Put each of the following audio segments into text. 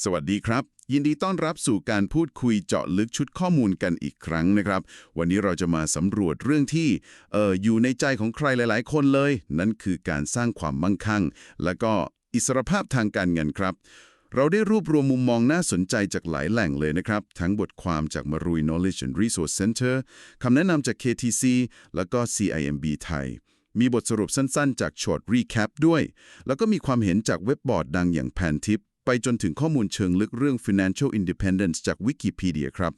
สวัสดีครับ ยินดีต้อนรับสู่การพูดคุยเจาะลึกชุดข้อมูลกันอีกครั้งนะครับ วันนี้เราจะมาสำรวจเรื่องที่เอ่ออยู่ในใจของใครหลาย ๆ คนเลย นั่นคือการสร้างความมั่งคั่ง และก็อิสรภาพทางการเงินครับ เราได้รวบรวมมุมมองน่าสนใจจากหลายแหล่งเลยนะครับ ทั้งบทความจาก Marui Knowledge and Resource Center คำแนะนำจาก KTC แล้วก็ CIMB ไทยมีบทสรุปสั้น ๆ จาก Short Recap ด้วย แล้วก็มีความเห็นจากเว็บบอร์ดดังอย่าง p a n t i p ไปจนถึงข้อมูลเชิงลึกเรื่อง Financial Independence จาก Wikipedia ครับ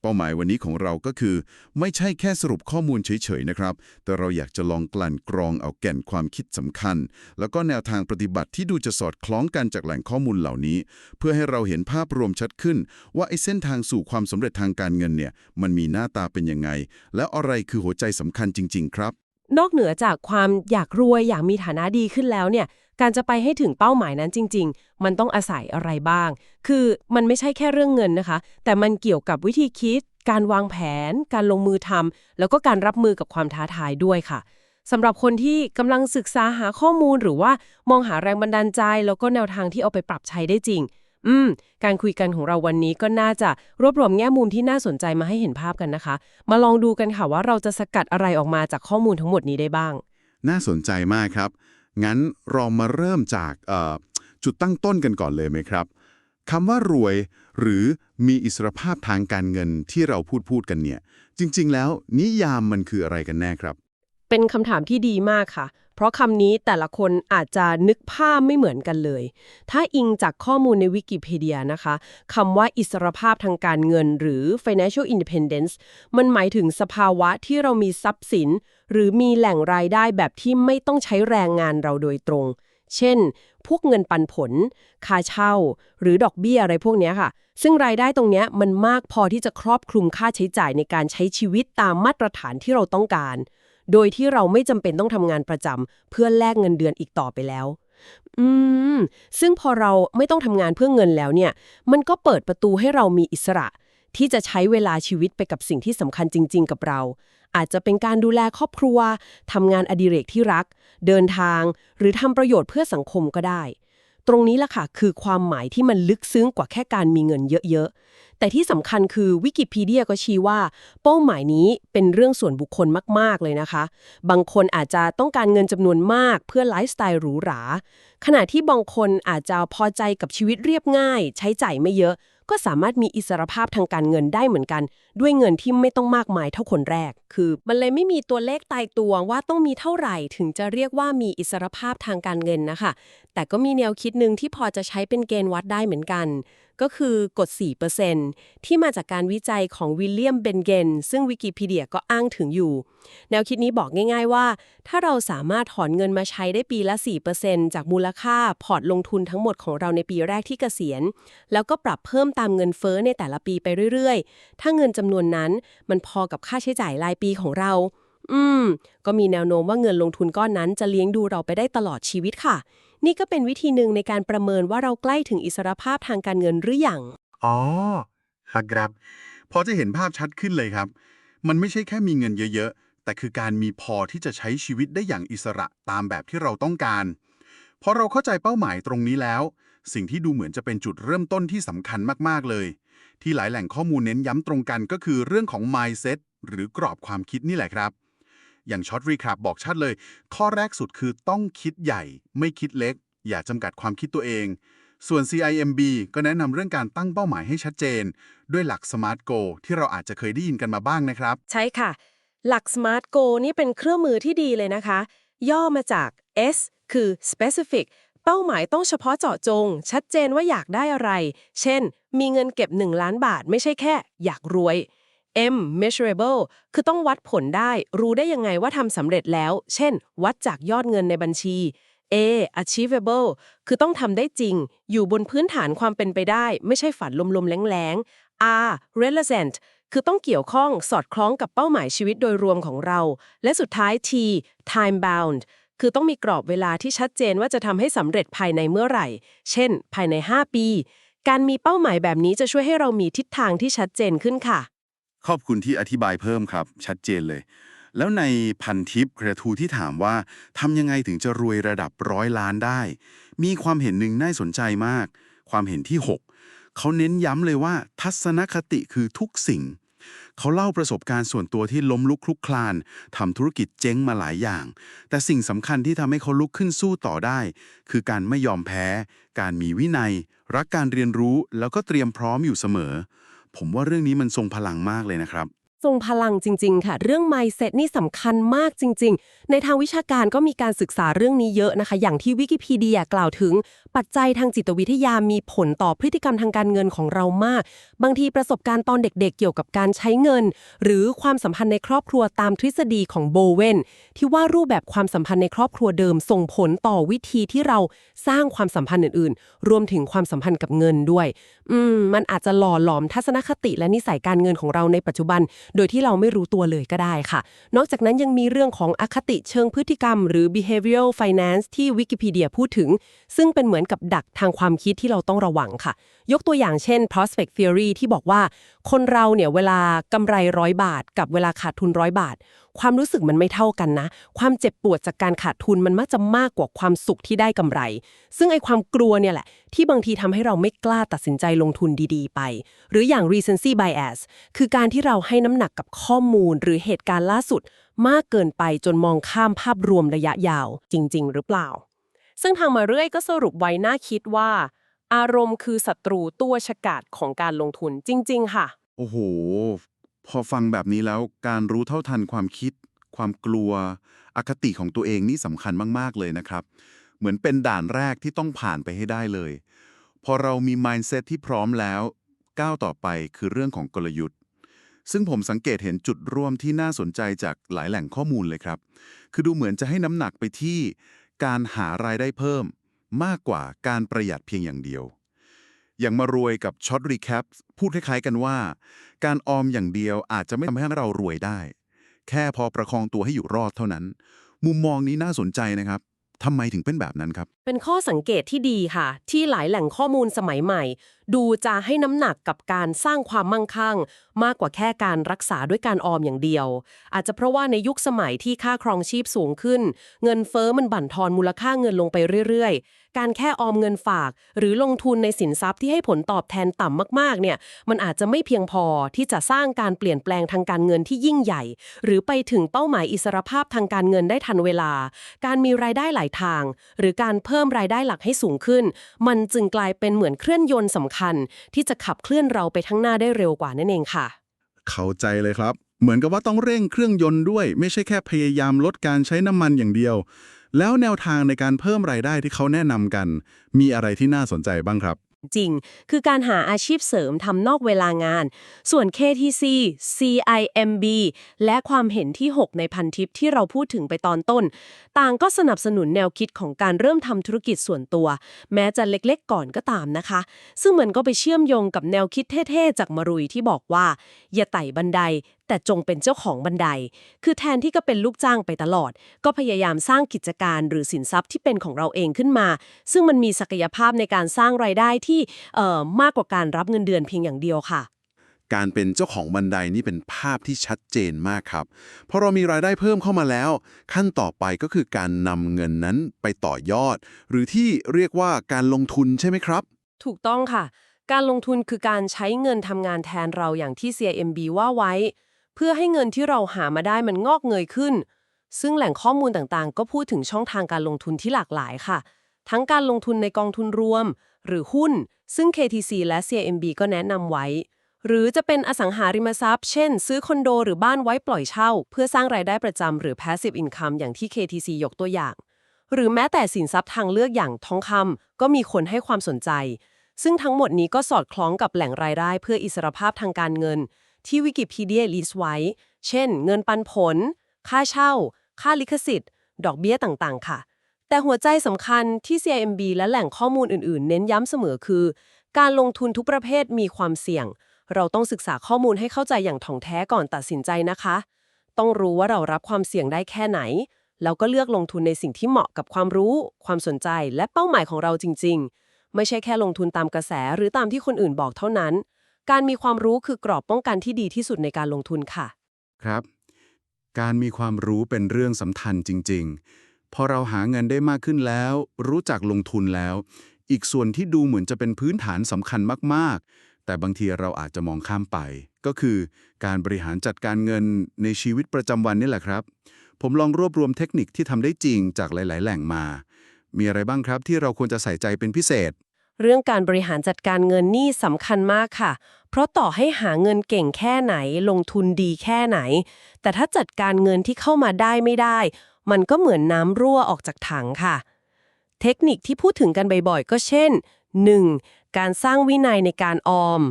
เป้าหมายวันนี้ของเราก็คือ ไม่ใช่แค่สรุปข้อมูลเฉยๆนะครับ แต่เราอยากจะลองกลั่นกรองเอาแก่นความคิดสำคัญ แล้วก็แนวทางปฏิบัติที่ดูจะสอดคล้องกันจากแหล่งข้อมูลเหล่านี้ เพื่อให้เราเห็นภาพรวมชัดขึ้น ว่าไอ้เส้นทางสู่ความสำเร็จทางการเงินเนี่ยมันมีหน้าตาเป็นยังไง แล้วอะไรคือหัวใจสำคัญจริง ๆ ครับ นอกเหนือจากความอยากรวยอยากมีฐานะดีขึ้นแล้วเนี่ย การจะไปให้ถึงเป้าหมายนั้นจริง ๆ มันต้องอาศัยอะไรบ้าง คือมันไม่ใช่แค่เรื่องเงินนะคะ แต่มันเกี่ยวกับวิธีคิด การวางแผน การลงมือทำแล้วก็การรับมือกับความท้าทายด้วยค่ะสำหรับคนที่กำลังศึกษาหาข้อมูลหรือว่ามองหาแรงบันดาลใจ แล้วก็แนวทางที่เอาไปปรับใช้ได้จริง อืม การคุยกันของเราวันนี้ก็น่าจะรวบรวมแง่มุมที่น่าสนใจมาให้เห็นภาพกันนะคะ มาลองดูกันค่ะว่าเราจะสกัดอะไรออกมาจากข้อมูลทั้งหมดนี้ได้บ้าง น่าสนใจมากครับ งั้นเรามาเริ่มจากจุดตั้งต้นกันก่อนเลยไหมครับคำว่ารวยหรือมีอิสรภาพทางการเงินที่เราพูดพูดกันเนี่ย จริง ๆ แล้วนิยามมันคืออะไรกันแน่ครับ เป็นคำถามที่ดีมากค่ะ เพราะคำนี้แต่ละคนอาจจะนึกภาพไม่เหมือนกันเลย ถ้าอิงจากข้อมูลในวิกิพีเดียนะคะคำว่าอิสรภาพทางการเงิน หรือ financial independence มันหมายถึงสภาวะที่เรามีทรัพย์สิน หรือมีแหล่งรายได้แบบที่ไม่ต้องใช้แรงงานเราโดยตรง เช่น พวกเงินปันผล ค่าเช่า หรือดอกเบี้ยอะไรพวกนี้ค่ะ ซึ่งรายได้ตรงนี้มันมากพอที่จะครอบคลุมค่าใช้จ่ายในการใช้ชีวิตตามมาตรฐานที่เราต้องการ โดยที่เราไม่จำเป็นต้องทำงานประจำเพื่อแลกเงินเดือนอีกต่อไปแล้ว อืม ซึ่งพอเราไม่ต้องทำงานเพื่อเงินแล้วเนี่ย มันก็เปิดประตูให้เรามีอิสระ ที่จะใช้เวลาชีวิตไปกับสิ่งที่สำคัญจริง ๆ กับเรา อาจจะเป็นการดูแลครอบครัวทำงานอดิเรกที่รัก เดินทาง หรือทำประโยชน์เพื่อสังคมก็ได้ ตรงนี้แหละค่ะคือความหมายที่มันลึกซึ้งกว่าแค่การมีเงินเยอะๆ แต่ที่สำคัญคือวิกิพีเดียก็ชี้ว่า เป้าหมายนี้เป็นเรื่องส่วนบุคคลมากๆเลยนะคะ บางคนอาจจะต้องการเงินจำนวนมากเพื่อไลฟ์สไตล์หรูหรา ขณะที่บางคนอาจจะพอใจกับชีวิตเรียบง่าย ใช้จ่ายไม่เยอะ ก็สามารถมีอิสรภาพทางการเงินได้เหมือนกัน ด้วยเงินที่ไม่ต้องมากมายเท่าคนแรก คือ มันเลยไม่มีตัวเลขตายตัวว่าต้องมีเท่าไหร่ถึงจะเรียกว่ามีอิสรภาพทางการเงินนะคะ แต่ก็มีแนวคิดหนึ่งที่พอจะใช้เป็นเกณฑ์วัดได้เหมือนกัน ก็คือกฎ4%ที่มาจากการวิจัยของวิลเลียมเบนเกนซึ่งวิกิพีเดียก็อ้างถึงอยู่ แนวคิดนี้บอกง่ายๆว่า ถ้าเราสามารถถอนเงินมาใช้ได้ปีละ 4%จากมูลค่าพอร์ตลงทุนทั้งหมดของเราในปีแรกที่เกษียณ แล้วก็ปรับเพิ่มตามเงินเฟ้อในแต่ละปีไปเรื่อยๆ ถ้าเงินจำนวนนั้นมันพอกับค่าใช้จ่ายรายปีของเรา อืม ก็มีแนวโน้มว่าเงินลงทุนก้อนนั้นจะเลี้ยงดูเราไปได้ตลอดชีวิตค่ะ นี่ก็เป็นวิธีหนึ่งในการประเมินว่าเราใกล้ถึงอิสรภาพทางการเงินหรือยัง อ๋อครับพอจะเห็นภาพชัดขึ้นเลยครับ มันไม่ใช่แค่มีเงินเยอะๆ แต่คือการมีพอที่จะใช้ชีวิตได้อย่างอิสระตามแบบที่เราต้องการ พอเราเข้าใจเป้าหมายตรงนี้แล้ว สิ่งที่ดูเหมือนจะเป็นจุดเริ่มต้นที่สำคัญมากๆเลย ที่หลายแหล่งข้อมูลเน้นย้ำตรงกันก็คือเรื่องของ mindset หรือกรอบความคิดนี่แหละครับ อย่างช็อตรีแคปบอกชัดเลย ข้อแรกสุดคือต้องคิดใหญ่ ไม่คิดเล็ก อย่าจำกัดความคิดตัวเอง ส่วน CIMB ก็แนะนำเรื่องการตั้งเป้าหมายให้ชัดเจน ด้วยหลัก SMART Go ที่เราอาจจะเคยได้ยินกันมาบ้างนะครับ ใช่ค่ะ หลัก SMART Go นี่เป็นเครื่องมือที่ดีเลยนะคะ ย่อมาจาก S คือ specific เป้าหมายต้องเฉพาะเจาะจง ชัดเจนว่าอยากได้อะไร เช่น มีเงินเก็บ 1 ล้านบาทไม่ใช่แค่ อยากรวย M measurable คือต้องวัดผลได้ รู้ได้ยังไงว่าทำสำเร็จแล้ว เช่น วัดจากยอดเงินในบัญชี A achievable คือต้องทำได้จริง อยู่บนพื้นฐานความเป็นไปได้ ไม่ใช่ฝันลมๆแรงๆ R relevant คือต้องเกี่ยวข้องสอดคล้องกับเป้าหมายชีวิตโดยรวมของเรา และสุดท้าย T time bound คือต้องมีกรอบเวลาที่ชัดเจนว่าจะทำให้สำเร็จภายในเมื่อไหร่ เช่น ภายใน 5 ปี การมีเป้าหมายแบบนี้จะช่วยให้เรามีทิศทางที่ชัดเจนขึ้นค่ะ ขอบคุณที่อธิบายเพิ่มครับ ชัดเจนเลย แล้วในพันทิปกระทูที่ถามว่าทำยังไงถึงจะรวยระดับร้อยล้านได้ มีความเห็นหนึ่งน่าสนใจมาก ความเห็นที่เขาเน้นย้ำเลยว่า ทัศนคติคือทุกสิ่ง เขาเล่าประสบการณ์ส่วนตัวที่ล้มลุกคลุกคลานทำธุรกิจเจ๊งมาหลายอย่าง แต่สิ่งสำคัญที่ทำให้เขาลุกขึ้นสู้ต่อได้ คือการไม่ยอมแพ้ การมีวินัย รักการเรียนรู้แล้วก็เตรียมพร้อมอยู่เสมอ ผมว่าเรื่องนี้มันทรงพลังมากเลยนะครับ ทรงพลังจริง ๆ ค่ะ เรื่อง mindset นี่สำคัญมากจริง ๆ ในทางวิชาการก็มีการศึกษาเรื่องนี้เยอะนะคะ อย่างที่วิกิพีเดียกล่าวถึง ปัจจัยทางจิตวิทยามีผลต่อพฤติกรรมทางการเงินของเรามาก บางทีประสบการณ์ตอนเด็กๆ เกี่ยวกับการใช้เงิน หรือความสัมพันธ์ในครอบครัวตามทฤษฎีของโบเวนที่ว่ารูปแบบความสัมพันธ์ในครอบครัวเดิมส่งผลต่อวิธีที่เราสร้างความสัมพันธ์อื่น ๆ รวมถึงความสัมพันธ์กับเงินด้วย อืม มันอาจจะหล่อหลอมทัศนคติและนิสัยการเงินของเราในปัจจุบันโดยที่เราไม่รู้ตัวเลยก็ได้ค่ะ นอกจากนั้นยังมีเรื่องของอคติเชิงพฤติกรรม หรือ behavioral finance ที่วิกิพีเดียพูดถึง ซึ่งเป็นเหมือนกับดักทางความคิดที่เราต้องระวังค่ะ ยกตัวอย่างเช่น prospect theory ที่บอกว่า คนเราเนี่ยเวลากำไรร้อยบาท กับเวลาขาดทุนร้อยบาทความรู้สึกมันไม่เท่ากันนะ ความเจ็บปวดจากการขาดทุนมันมักจะมากกว่าความสุขที่ได้กำไร ซึ่งไอความกลัวเนี่ยแหละ ที่บางทีทำให้เราไม่กล้าตัดสินใจลงทุนดีๆ ไป หรืออย่าง recency bias คือการที่เราให้น้ำหนักกับข้อมูลหรือเหตุการณ์ล่าสุด มากเกินไปจนมองข้ามภาพรวมระยะยาว จริง ๆ หรือเปล่า ซึ่งทางมาเรื่อยก็สรุปไว้น่าคิดว่า อารมณ์คือศัตรูตัวฉกาจของการลงทุนจริง ๆ ค่ะ โอ้โห พอฟังแบบนี้แล้วการรู้เท่าทันความคิด ความกลัว อคติของตัวเองนี่สำคัญมาก ๆ เลยนะครับ เหมือนเป็นด่านแรกที่ต้องผ่านไปให้ได้เลย พอเรามี mindset ที่พร้อมแล้ว ก้าวต่อไปคือเรื่องของกลยุทธ์ ซึ่งผมสังเกตเห็นจุดร่วมที่น่าสนใจจากหลายแหล่งข้อมูลเลยครับ คือดูเหมือนจะให้น้ำหนักไปที่ การหารายได้เพิ่ม มากกว่าการประหยัดเพียงอย่างเดียว อย่างมารวยกับช็อตรีแคปพูดคล้ายๆกันว่า การออมอย่างเดียวอาจจะไม่ทำให้เรารวยได้ แค่พอประคองตัวให้อยู่รอดเท่านั้น มุมมองนี้น่าสนใจนะครับทำไมถึงเป็นแบบนั้นครับ เป็นข้อสังเกตที่ดีค่ะ ที่หลายแหล่งข้อมูลสมัยใหม่ ดูจะให้น้ำหนักกับการสร้างความมั่งคั่ง มากกว่าแค่การรักษาด้วยการออมอย่างเดียว อาจจะเพราะว่าในยุคสมัยที่ค่าครองชีพสูงขึ้น เงินเฟอ้อมันบั่นทอนมูลค่าเงินลงไปเรื่อยๆ การแค่ออมเงินฝาก หรือลงทุนในสินทรัพย์ที่ให้ผลตอบแทนต่ำมากๆเนี่ยมันอาจจะไม่เพียงพอที่จะสร้างการเปลี่ยนแปลงทางการเงินที่ยิ่งใหญ่ หรือไปถึงเป้าหมายอิสรภาพทางการเงินได้ทันเวลา การมีรายได้หลายทาง หรือการเพิ่มพิ่มรายได้หลักให้สูงขึ้น มันจึงกลายเป็นเหมือนเครื่องยนต์สำคัญ ที่จะขับเคลื่อนเราไปทั้งหน้าได้เร็วกว่านั่นเองค่ะ เข้าใจเลยครับ เหมือนกับว่าต้องเร่งเครื่องยนต์ด้วย ไม่ใช่แค่พยายามลดการใช้น้ำมันอย่างเดียว แล้วแนวทางในการเพิ่มรายได้ที่เขาแนะนำกัน มีอะไรที่น่าสนใจบ้างครับ จริง คือการหาอาชีพเสริมทำนอกเวลางาน ส่วน KTC CIMB และความเห็นที่ 6 ในพันทิปที่เราพูดถึงไปตอนต้น ต่างก็สนับสนุนแนวคิดของการเริ่มทำธุรกิจส่วนตัว แม้จะเล็กๆ ก่อนก็ตามนะคะ ซึ่งมันก็ไปเชื่อมโยงกับแนวคิดเท่ๆ จากมารุยที่บอกว่า อย่าไต่บันได แต่จงเป็นเจ้าของบันได คือแทนที่ก็เป็นลูกจ้างไปตลอด ก็พยายามสร้างกิจการหรือสินทรัพย์ที่เป็นของเราเองขึ้นมา ซึ่งมันมีศักยภาพในการสร้างรายได้ที่เอ่อมากกว่าการรับเงินเดือนเพียงอย่างเดียวค่ะ การเป็นเจ้าของบันไดนี่เป็นภาพที่ชัดเจนมากครับพอเรามีรายได้เพิ่มเข้ามาแล้ว ขั้นต่อไปก็คือการนำเงินนั้นไปต่อยอด หรือที่เรียกว่าการลงทุนใช่ไหมครับ ถูกต้องค่ะการลงทุนคือการใช้เงินทำงานแทนเราอย่างที่ CIMB ว่าไว้ เพื่อให้เงินที่เราหามาได้มันงอกเงยขึ้น ซึ่งแหล่งข้อมูลต่างๆ ก็พูดถึงช่องทางการลงทุนที่หลากหลายค่ะ ทั้งการลงทุนในกองทุนรวม หรือหุ้น ซึ่ง KTC และ CMB ก็แนะนำไว้ หรือจะเป็นอสังหาริมทรัพย์ เช่น ซื้อคอนโดหรือบ้านไว้ปล่อยเช่า เพื่อสร้างรายได้ประจำหรือ passive income อย่างที่ KTC ยกตัวอย่าง หรือแม้แต่สินทรัพย์ทางเลือกอย่างทองคำก็มีคนให้ความสนใจ ซึ่งทั้งหมดนี้ก็สอดคล้องกับแหล่งรายได้เพื่ออิสรภาพทางการเงิน ที่วิกิพีเดียลิสไว้ เช่น เงินปันผล ค่าเช่า ค่าลิขสิทธิ์ ดอกเบี้ยต่างๆ ค่ะ แต่หัวใจสำคัญที่ CIMB และแหล่งข้อมูลอื่นๆ เน้นย้ำเสมอคือ การลงทุนทุกประเภทมีความเสี่ยง เราต้องศึกษาข้อมูลให้เข้าใจอย่างถ่องแท้ก่อนตัดสินใจนะคะ ต้องรู้ว่าเรารับความเสี่ยงได้แค่ไหนแล้วก็เลือกลงทุนในสิ่งที่เหมาะกับความรู้ ความสนใจ และเป้าหมายของเราจริง ๆ ไม่ใช่แค่ลงทุนตามกระแสหรือตามที่คนอื่นบอกเท่านั้น การมีความรู้คือกรอบป้องกันที่ดีที่สุดในการลงทุนค่ะ ครับ การมีความรู้เป็นเรื่องสำคัญจริง ๆ พอเราหาเงินได้มากขึ้นแล้ว รู้จักลงทุนแล้ว อีกส่วนที่ดูเหมือนจะเป็นพื้นฐานสำคัญมากๆ แต่บางทีเราอาจจะมองข้ามไป ก็คือการบริหารจัดการเงินในชีวิตประจำวันนี่แหละครับ ผมลองรวบรวมเทคนิคที่ทำได้จริงจากหลาย ๆ แหล่งมา มีอะไรบ้างครับที่เราควรจะใส่ใจเป็นพิเศษ เรื่องการบริหารจัดการเงินนี่สำคัญมากค่ะ เพราะต่อให้หาเงินเก่งแค่ไหน ลงทุนดีแค่ไหน แต่ถ้าจัดการเงินที่เข้ามาได้ไม่ได้ มันก็เหมือนน้ำรั่วออกจากถังค่ะ เทคนิคที่พูดถึงกันบ่อยๆ ก็เช่น 1. การสร้างวินัยในการออม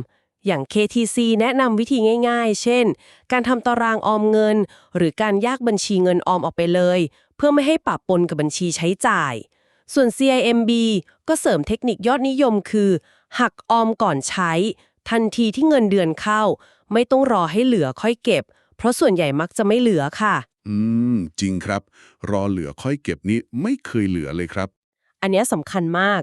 อย่าง KTC แนะนำวิธีง่ายๆ เช่น การทำตารางออมเงิน หรือการแยกบัญชีเงินออมออกไปเลย เพื่อไม่ให้ปะปนกับบัญชีใช้จ่าย ส่วน CIMB ก็เสริมเทคนิคยอดนิยมคือ หักออมก่อนใช้ ทันทีที่เงินเดือนเข้า ไม่ต้องรอให้เหลือค่อยเก็บ เพราะส่วนใหญ่มักจะไม่เหลือค่ะ อืม จริงครับ รอเหลือค่อยเก็บนี้ไม่เคยเหลือเลยครับ อันเนี้ยสำคัญมาก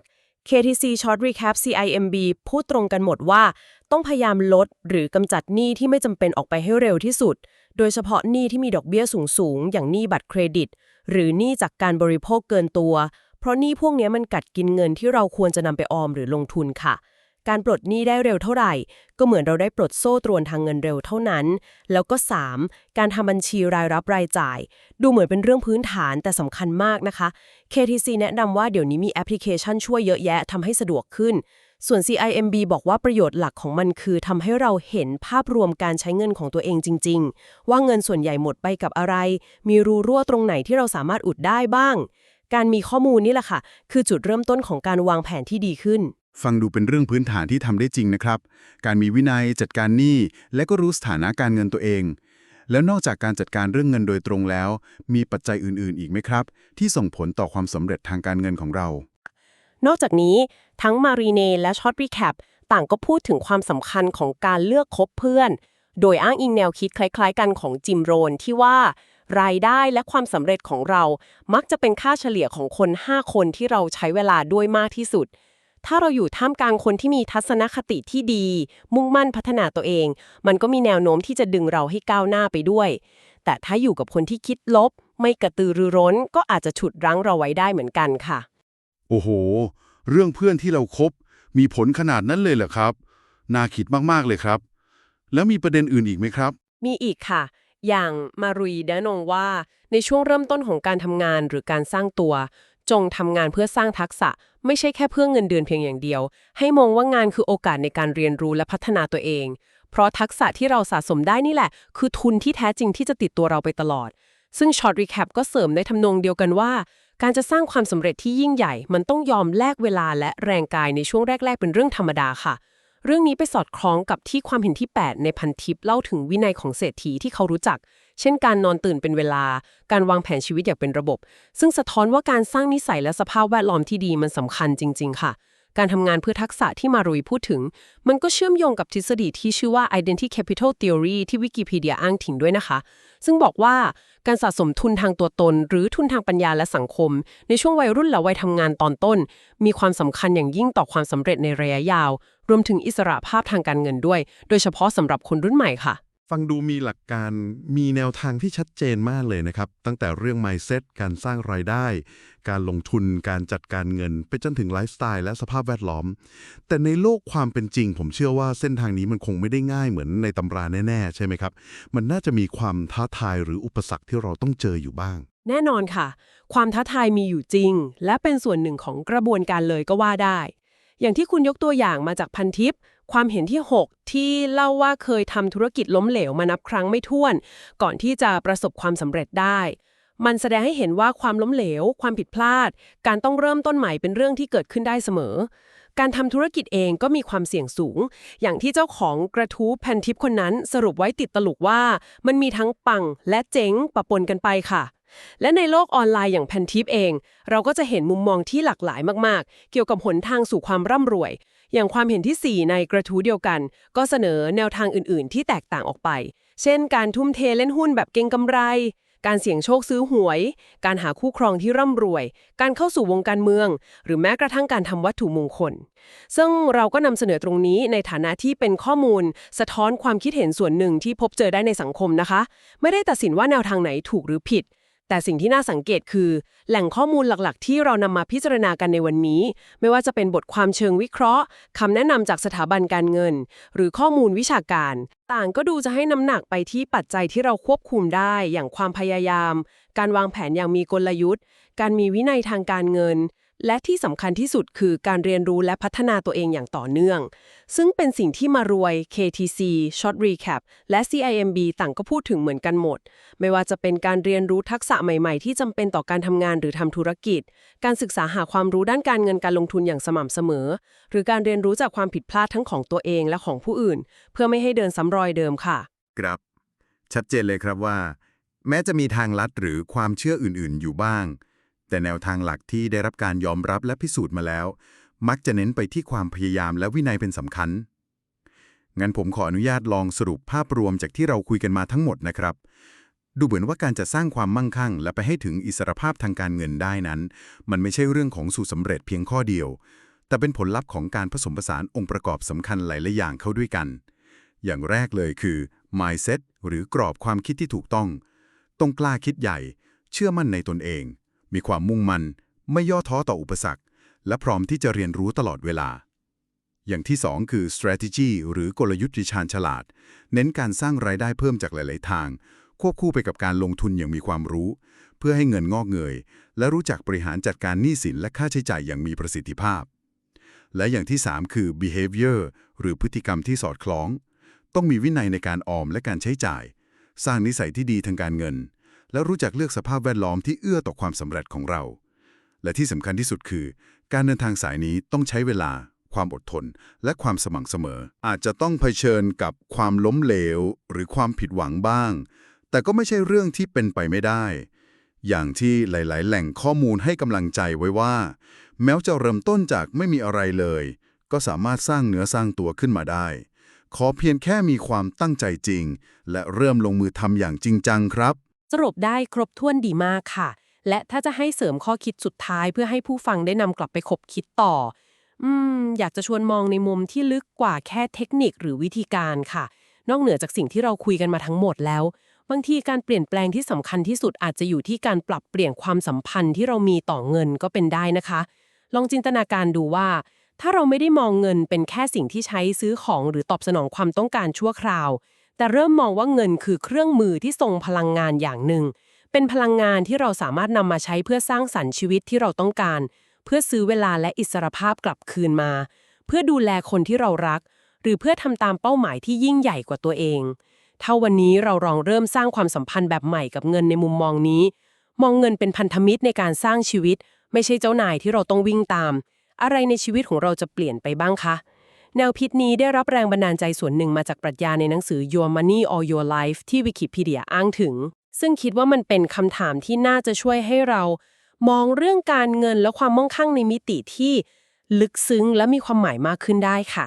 KTC Short Recap CIMB พูดตรงกันหมดว่า ต้องพยายามลดหรือกำจัดหนี้ที่ไม่จำเป็นออกไปให้เร็วที่สุด โดยเฉพาะหนี้ที่มีดอกเบี้ยสูงๆ อย่างหนี้บัตรเครดิต หรือหนี้จากการบริโภคเกินตัว เพราะหนี้พวกนี้มันกัดกินเงินที่เราควรจะนำไปออมหรือลงทุนค่ะ การปลดหนี้ได้เร็วเท่าไหร่ ก็เหมือนเราได้ปลดโซ่ตรวนทางเงินเร็วเท่านั้น แล้วก็ 3. การทำบัญชีรายรับรายจ่าย ดูเหมือนเป็นเรื่องพื้นฐานแต่สำคัญมากนะคะ KTC แนะนำว่าเดี๋ยวนี้มีแอปพลิเคชันช่วยเยอะแยะทำให้สะดวกขึ้นส่วน CIMB บอกว่าประโยชน์หลักของมันคือทำให้เราเห็นภาพรวมการใช้เงินของตัวเองจริง ๆ ว่าเงินส่วนใหญ่หมดไปกับอะไร มีรูรั่วตรงไหนที่เราสามารถอุดได้บ้าง การมีข้อมูลนี่แหละค่ะ คือจุดเริ่มต้นของการวางแผนที่ดีขึ้น ฟังดูเป็นเรื่องพื้นฐานที่ทำได้จริงนะครับ การมีวินัยจัดการหนี้และก็รู้สถานะการเงินตัวเอง แล้วนอกจากการจัดการเรื่องเงินโดยตรงแล้ว มีปัจจัยอื่นๆ อีกไหมครับ ที่ส่งผลต่อความสำเร็จทางการเงินของเรา นอกจากนี้ทั้งมารีเนและช็อตรีแคปต่างก็พูดถึงความสำคัญของการเลือกคบเพื่อน โดยอ้างอิงแนวคิดคล้าย ๆ กันของจิมโรนที่ว่า รายได้และความสำเร็จของเรามักจะเป็นค่าเฉลี่ยของคน 5 คนที่เราใช้เวลาด้วยมากที่สุด ถ้าเราอยู่ท่ามกลางคนที่มีทัศนคติที่ดี มุ่งมั่นพัฒนาตัวเอง มันก็มีแนวโน้มที่จะดึงเราให้ก้าวหน้าไปด้วย แต่ถ้าอยู่กับคนที่คิดลบ ไม่กระตือรือร้น ก็อาจจะฉุดรั้งเราไว้ได้เหมือนกันค่ะ โอ้โห เรื่องเพื่อนที่เราครบมีผลขนาดนั้นเลยเหรอครับ น่าคิดมากๆเลยครับ แล้วมีประเด็นอื่นอีกไหมครับ มีอีกค่ะ อย่างมารุยแดนงว่า ในช่วงเริ่มต้นของการทำงานหรือการสร้างตัว จงทำงานเพื่อสร้างทักษะ ไม่ใช่แค่เพื่อเงินเดือนเพียงอย่างเดียว ให้มองว่างานคือโอกาสในการเรียนรู้และพัฒนาตัวเอง เพราะทักษะที่เราสะสมได้นี่แหละ คือทุนที่แท้จริงที่จะติดตัวเราไปตลอด ซึ่งช็อตรีแคปก็เสริมในทำนองเดียวกันว่า การจะสร้างความสำเร็จที่ยิ่งใหญ่ มันต้องยอมแลกเวลาและแรงกายในช่วงแรก ๆ เป็นเรื่องธรรมดาค่ะ เรื่องนี้ไปสอดคล้องกับที่ความเห็นที่ 8 ในพันทิปเล่าถึงวินัยของเศรษฐีที่เขารู้จัก เช่นการนอนตื่นเป็นเวลา การวางแผนชีวิตอย่างเป็นระบบ ซึ่งสะท้อนว่าการสร้างนิสัยและสภาพแวดล้อมที่ดีมันสำคัญจริง ๆ ค่ะ การทำงานเพื่อทักษะที่มารุยพูดถึง มันก็เชื่อมโยงกับทฤษฎีที่ชื่อว่า Identity Capital Theory ที่วิกิพีเดียอ้างถึงด้วยนะคะ ซึ่งบอกว่าการสะสมทุนทางตัวตน หรือทุนทางปัญญาและสังคม ในช่วงวัยรุ่นและวัยทำงานตอนต้น มีความสำคัญอย่างยิ่งต่อความสำเร็จในระยะยาว รวมถึงอิสระภาพทางการเงินด้วย โดยเฉพาะสำหรับคนรุ่นใหม่ค่ะ ฟังดูมีหลักการมีแนวทางที่ชัดเจนมากเลยนะครับ ตั้งแต่เรื่อง mindset การสร้างรายได้ การลงทุนการจัดการเงิน ไปจนถึงไลฟ์สไตล์และสภาพแวดล้อม แต่ในโลกความเป็นจริง ผมเชื่อว่าเส้นทางนี้มันคงไม่ได้ง่ายเหมือนในตำราแน่ๆ ใช่ไหมครับ มันน่าจะมีความท้าทายหรืออุปสรรคที่เราต้องเจออยู่บ้าง แน่นอนค่ะ ความท้าทายมีอยู่จริง และเป็นส่วนหนึ่งของกระบวนการเลยก็ว่าได้ อย่างที่คุณยกตัวอย่างมาจากพันทิปความเห็นที่ 6 ที่เล่าว่าเคยทำธุรกิจล้มเหลวมานับครั้งไม่ถ้วน ก่อนที่จะประสบความสำเร็จได้ มันแสดงให้เห็นว่าความล้มเหลว ความผิดพลาด การต้องเริ่มต้นใหม่เป็นเรื่องที่เกิดขึ้นได้เสมอ การทำธุรกิจเองก็มีความเสี่ยงสูง อย่างที่เจ้าของกระทู้แพนทิปคนนั้นสรุปไว้ติดตลกว่า มันมีทั้งปังและเจ๋งปะปนกันไปค่ะ และในโลกออนไลน์อย่างแพนทิปเอง เราก็จะเห็นมุมมองที่หลากหลายมากๆ เกี่ยวกับหนทางสู่ความร่ำรวย อย่างความเห็นทีสี่ 4 ในกระทู้เดียวกัน ก็เสนอแนวทางอื่น ๆ ที่แตกต่างออกไป เช่น การทุ่มเทเล่นหุ้นแบบเก็งกำไร การเสี่ยงโชคซื้อหวย การหาคู่ครองที่ร่ำรวย การเข้าสู่วงการเมือง หรือแม้กระทั่งการทำวัตถุมงคล ซึ่งเราก็นำเสนอตรงนี้ในฐานะที่เป็นข้อมูล สะท้อนความคิดเห็นส่วนหนึ่งที่พบเจอได้ในสังคมนะคะ ไม่ได้ตัดสินว่าแนวทางไหนถูกหรือผิด แต่สิ่งที่น่าสังเกตคือ แหล่งข้อมูลหลักๆ ที่เรานำมาพิจารณากันในวันนี้ ไม่ว่าจะเป็นบทความเชิงวิเคราะห์คำแนะนำจากสถาบันการเงิน หรือข้อมูลวิชาการ ต่างก็ดูจะให้น้ำหนักไปที่ปัจจัยที่เราควบคุมได้ อย่างความพยายาม การวางแผนอย่างมีกลยุทธ์ การมีวินัยทางการเงิน และที่สำคัญที่สุดคือการเรียนรู้และพัฒนาตัวเองอย่างต่อเนื่อง ซึ่งเป็นสิ่งที่มารวย KTC Short Recap และ CIMB ต่างก็พูดถึงเหมือนกันหมด ไม่ว่าจะเป็นการเรียนรู้ทักษะใหม่ๆ ที่จำเป็นต่อการทำงานหรือทำธุรกิจ การศึกษาหาความรู้ด้านการเงินการลงทุนอย่างสม่ำเสมอ หรือการเรียนรู้จากความผิดพลาดทั้งของตัวเองและของผู้อื่น เพื่อไม่ให้เดินซ้ำรอยเดิมค่ะ ครับ ชัดเจนเลยครับว่า แม้จะมีทางลัดหรือความเชื่ออื่นๆ อยู่บ้าง แต่แนวทางหลักที่ได้รับการยอมรับและพิสูจน์มาแล้ว มักจะเน้นไปที่ความพยายามและวินัยเป็นสำคัญ งั้นผมขออนุญาตลองสรุปภาพรวมจากที่เราคุยกันมาทั้งหมดนะครับ ดูเหมือนว่าการจะสร้างความมั่งคั่ง และไปให้ถึงอิสรภาพทางการเงินได้นั้น มันไม่ใช่เรื่องของสูตรสำเร็จเพียงข้อเดียว แต่เป็นผลลัพธ์ของการผสมผสานองค์ประกอบสำคัญหลายๆอย่างเข้าด้วยกัน อย่างแรกเลยคือ mindset หรือกรอบความคิดที่ถูกต้อง ต้องกล้าคิดใหญ่ เชื่อมั่นในตนเอง มีความมุ่งมั่นไม่ย่อท้อต่ออุปสรรค และพร้อมที่จะเรียนรู้ตลอดเวลา อย่างที่สองคือ strategy หรือกลยุทธ์ที่ชาญฉลาด เน้นการสร้างรายได้เพิ่มจากหลาย ๆ ทาง ควบคู่ไปกับการลงทุนอย่างมีความรู้ เพื่อให้เงินงอกเงย และรู้จักบริหารจัดการหนี้สินและค่าใช้จ่ายอย่างมีประสิทธิภาพ และอย่างที่ 3 คือ behavior หรือพฤติกรรมที่สอดคล้อง ต้องมีวินัยในการออมและการใช้จ่าย สร้างนิสัยที่ดีทางการเงิน และรู้จักเลือกสภาพแวดล้อมที่เอื้อต่อความสำเร็จของเรา และที่สำคัญที่สุดคือ การเดินทางสายนี้ต้องใช้เวลา ความอดทน และความสม่ำเสมอ อาจจะต้องเผชิญกับความล้มเหลว หรือความผิดหวังบ้าง แต่ก็ไม่ใช่เรื่องที่เป็นไปไม่ได้ อย่างที่หลาย ๆ แหล่งข้อมูลให้กำลังใจไว้ว่า แม้จะเริ่มต้นจากไม่มีอะไรเลย ก็สามารถสร้างเนื้อสร้างตัวขึ้นมาได้ขอเพียงแค่มีความตั้งใจจริง และเริ่มลงมือทำอย่างจริงจังครับ สรุปได้ครบถ้วนดีมากค่ะ และถ้าจะให้เสริมข้อคิดสุดท้ายเพื่อให้ผู้ฟังได้นำกลับไปคบคิดต่อ อืม อยากจะชวนมองในมุมที่ลึกกว่าแค่เทคนิคหรือวิธีการค่ะ นอกเหนือจากสิ่งที่เราคุยกันมาทั้งหมดแล้ว บางทีการเปลี่ยนแปลงที่สำคัญที่สุดอาจจะอยู่ที่การปรับเปลี่ยนความสัมพันธ์ที่เรามีต่อเงินก็เป็นได้นะคะ ลองจินตนาการดูว่า ถ้าเราไม่ได้มองเงินเป็นแค่สิ่งที่ใช้ซื้อของหรือตอบสนองความต้องการชั่วคราว แต่เริ่มมองว่าเงินคือเครื่องมือที่ทรงพลังงานอย่างหนึ่ง เป็นพลังงานที่เราสามารถนำมาใช้เพื่อสร้างสรรค์ชีวิตที่เราต้องการ เพื่อซื้อเวลาและอิสรภาพกลับคืนมา เพื่อดูแลคนที่เรารัก หรือเพื่อทำตามเป้าหมายที่ยิ่งใหญ่กว่าตัวเอง ถ้าวันนี้เราลองเริ่มสร้างความสัมพันธ์แบบใหม่กับเงินในมุมมองนี้ มองเงินเป็นพันธมิตรในการสร้างชีวิต ไม่ใช่เจ้านายที่เราต้องวิ่งตาม อะไรในชีวิตของเราจะเปลี่ยนไปบ้างคะ แนวพิดนี้ได้รับแรงบันดาลใจส่วนหนึ่งมาจากปรัชญาในหนังสือ Your Money or Your Life ที่วิกิพีเดียอ้างถึง ซึ่งคิดว่ามันเป็นคำถามที่น่าจะช่วยให้เรา มองเรื่องการเงินและความมั่งคั่งในมิติที่ ลึกซึ้งและมีความหมายมากขึ้นได้ค่ะ